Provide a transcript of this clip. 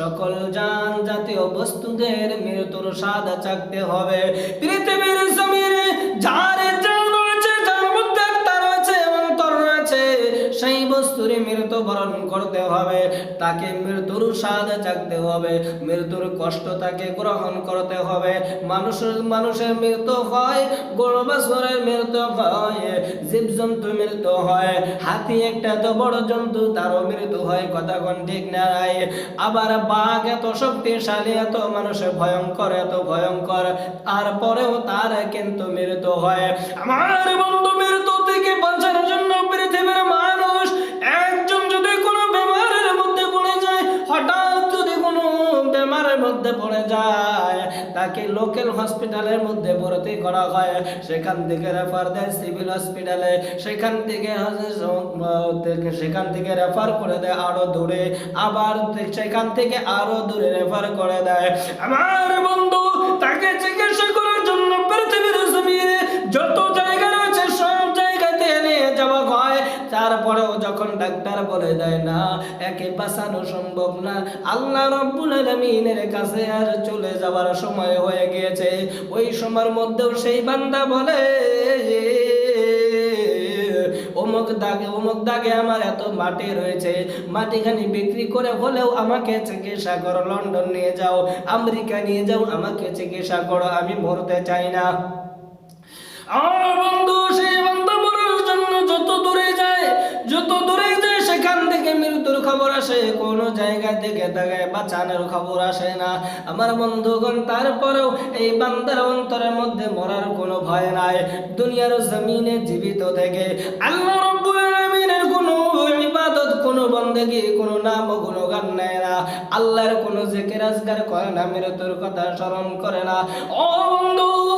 সকল যান জাতীয় বস্তুদের মৃত্যুর সাদা চাকতে হবে। পৃথিবীর সেই বস্তুরে মৃত্যু বরণ করতে হবে। তাকে মৃত্যুর স্বাদ চাকতে হবে। মৃত্যুর কষ্ট তাকে গ্রহণ করতে হবে। মানুষের মানুষের মৃত্যু হয় গরু বাছুরের মৃত্যু হয়, জীবজন্তু মৃত্যু হয়, হাতি একটা তো বড় জন্তু, তারও মৃত্যু হয়, কথা কোন ঠিক না আবার বাঘ এত শক্তিশালী, এত মানুষের ভয়ঙ্কর, এত ভয়ঙ্কর, তারপরেও তার কিন্তু মৃত্যু হয়। আমার বন্ধু মৃত্যু থেকে বাঁচানোর জন্য মধ্যে পড়ে যায়। তাকে লোকাল হসপিটালের মধ্যে ভর্তি করা হয়। সেখান থেকে রেফার দেয় সিভিল হসপিটালে সেখান থেকে সেখান থেকে রেফার করে দেয় আরও দূরে। আবার সেখান থেকে আরও দূরে রেফার করে দেয়। আমার বন্ধু, তাকে তারপরেও যখন ডাক্তার বলে দেয় না, একে বাঁচানো সম্ভব না। আল্লাহ রব্বুল আলামিনের কাছে আর চলে যাওয়ার সময় হয়ে গিয়েছে। ওই সময়ের মধ্যেও সেই বান্দা বলে, অমুক দাগে অমুক দাগে আমার এত মাটি রয়েছে। মাটিখানি বিক্রি করে হলেও আমাকে চিকিৎসা করো, লন্ডন নিয়ে যাও, আমেরিকা নিয়ে যাও, আমাকে চিকিৎসা করো, আমি মরতে চাই না। আমার বন্ধু সেই আসে, কোনো জায়গা থেকে তাকে বাঁচানোর খবর আসে না। আমার বন্ধুগণ, তারপরেও এই বান্দার অন্তরের মধ্যে মরার কোনো ভয় নাই। দুনিয়ার জমিনে জীবিত থেকে আল্লাহ আল্লাহর কোনো জেকের, আজগার করে না মৃত্যুর কথা স্মরণ করে না। ও বন্ধু!